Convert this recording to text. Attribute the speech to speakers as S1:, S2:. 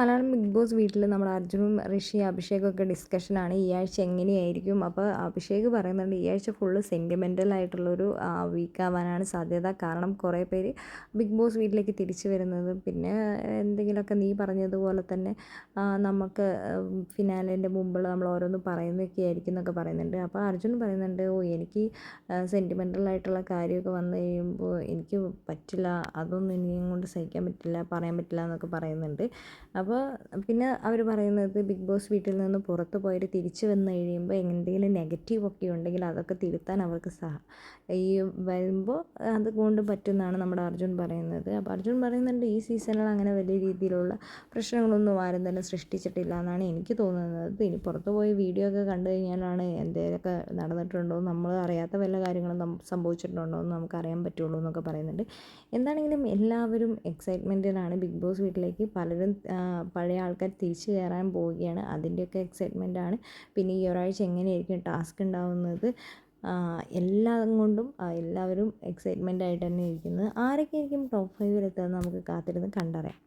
S1: Malayalam big boss വീട്ടിൽ നമ്മൾ അർജുനും ഋഷി അഭിഷേകൊക്കെ ഡിസ്കഷനാണ് ഈ ആഴ്ച എങ്ങനെയായിരിക്കും? അപ്പോൾ അഭിഷേക് പറയുന്നുണ്ട് ഈ ആഴ്ച ഫുള്ള് സെന്റിമെന്റൽ ആയിട്ടുള്ളൊരു വീക്കാവാനാണ് സാധ്യത. കാരണം കുറേ പേര് ബിഗ് ബോസ് വീട്ടിലേക്ക് തിരിച്ചു വരുന്നത് പിന്നെ എന്തെങ്കിലുമൊക്കെ നീ പറഞ്ഞതുപോലെ തന്നെ നമുക്ക് ഫിനാലിന്റെ മുമ്പിൽ നമ്മൾ ഓരോന്ന് പറയുന്നൊക്കെ ആയിരിക്കും എന്നൊക്കെ പറയുന്നുണ്ട്. അപ്പോൾ അർജുൻ പറയുന്നുണ്ട് ഓ എനിക്ക് സെന്റിമെന്റൽ ആയിട്ടുള്ള കാര്യമൊക്കെ വന്നു കഴിയുമ്പോൾ എനിക്ക് പറ്റില്ല. അതൊന്നും ഇനിയും കൊണ്ട് സഹിക്കാൻ പറ്റില്ല പറയാൻ പറ്റില്ല എന്നൊക്കെ പറയുന്നുണ്ട്. അപ്പോൾ പിന്നെ അവർ പറയുന്നത് ബിഗ് ബോസ് വീട്ടിൽ നിന്ന് പുറത്ത് പോയിട്ട് തിരിച്ചു വന്ന് കഴിയുമ്പോൾ എന്തെങ്കിലും നെഗറ്റീവ് ഒക്കെ ഉണ്ടെങ്കിൽ അതൊക്കെ തിരുത്താൻ അവർക്ക് സഹ ഈ വരുമ്പോൾ അതുകൊണ്ട് പറ്റുമെന്നാണ് നമ്മുടെ അർജുൻ പറയുന്നത്. അപ്പോൾ അർജുൻ പറയുന്നുണ്ട് ഈ സീസണിൽ അങ്ങനെ വലിയ രീതിയിലുള്ള പ്രശ്നങ്ങളൊന്നും ആരും തന്നെ സൃഷ്ടിച്ചിട്ടില്ല എന്നാണ് എനിക്ക് തോന്നുന്നത്. ഇനി പുറത്ത് പോയി വീഡിയോ ഒക്കെ കണ്ടു കഴിഞ്ഞാലാണ് എന്തെങ്കിലുമൊക്കെ നടന്നിട്ടുണ്ടോ? നമ്മൾ അറിയാത്ത വല്ല കാര്യങ്ങളും സംഭവിച്ചിട്ടുണ്ടോ എന്ന് നമുക്ക് അറിയാൻ പറ്റുള്ളൂ എന്നൊക്കെ പറയുന്നുണ്ട്. എന്താണെങ്കിലും എല്ലാവരും എക്സൈറ്റ്മെന്റിലാണ് ബിഗ് ബോസ് വീട്ടിലേക്ക് പലരും പഴയ ആൾക്കാർ തിരിച്ചു കയറാൻ പോവുകയാണ്. അതിന്റെയൊക്കെ എക്സൈറ്റ്മെന്റാണ് പിന്നെ ഈ ഒരാഴ്ച എങ്ങനെയായിരിക്കും ടാസ്ക് ഉണ്ടാവുന്നത്? എല്ലാം കൊണ്ടും എല്ലാവരും എക്സൈറ്റ്മെന്റ് ആയിട്ട് തന്നെ ഇരിക്കുന്നത് ആരൊക്കെ ആയിരിക്കും ടോപ്പ് ഫൈവിൽ നമുക്ക് കാത്തിരുന്ന് കണ്ടറിയാം.